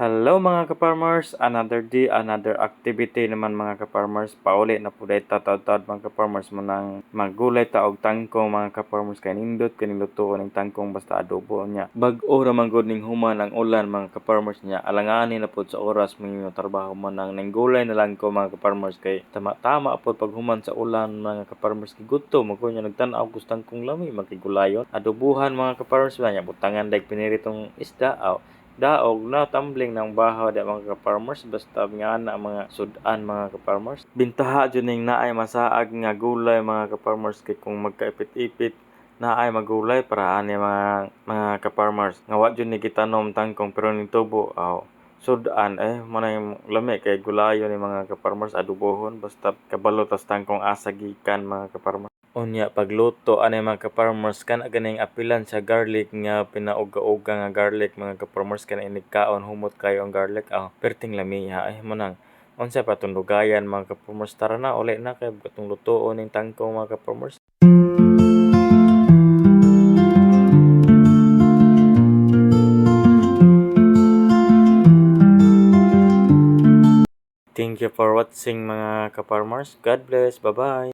Hello mga ka-farmers, another day, another activity naman mga ka-farmers. Pauli na po dahil tatawad-tawad mga ka-farmers mo nang maggulay ta og tangkong mga ka-farmers kay nindot kay lutuon ng tangkong basta adobo niya. Bag-o ra man gud ning human ang ulan mga ka-farmers niya. Alanganin na po sa oras mo yung trabaho mo nang ninggulay na lang ko mga ka-farmers kay tama-tama po pag human sa ulan mga ka-farmers kay gusto mo ko nya nagtan-aw gustang kong lami makigulayon. Adobuhan mga ka-farmers butangan dag piniritong isda aw daog na tumbling ng bahaw da mga ka-farmers basta nga na mga sudan mga ka-farmers. Bintaha jud ning naay masaag nga gulay mga ka-farmers kay kung magkaipit-ipit naay magulay para ani mga mga ka-farmers. Nga wa jud ni gitanom tangkong pero ning tubo aw sudan eh mo na yung lami kay gulayo ni mga ka-farmers adubohon basta kabalo tas tangkong asa gikan mga ka-farmers Unya pagluto ani mga ka-farmers kana ganing apilan sa garlic nga pinauga-uga nga garlic mga ka-farmers kana inigkaon humot kayo ang garlic ah perting lamiha ay mo nang unsa pa tong mga ka-farmers tara na uli na kay katong lutoon ning tangkong mga ka-farmers Thank you for watching mga ka-farmers. God bless. Bye-bye.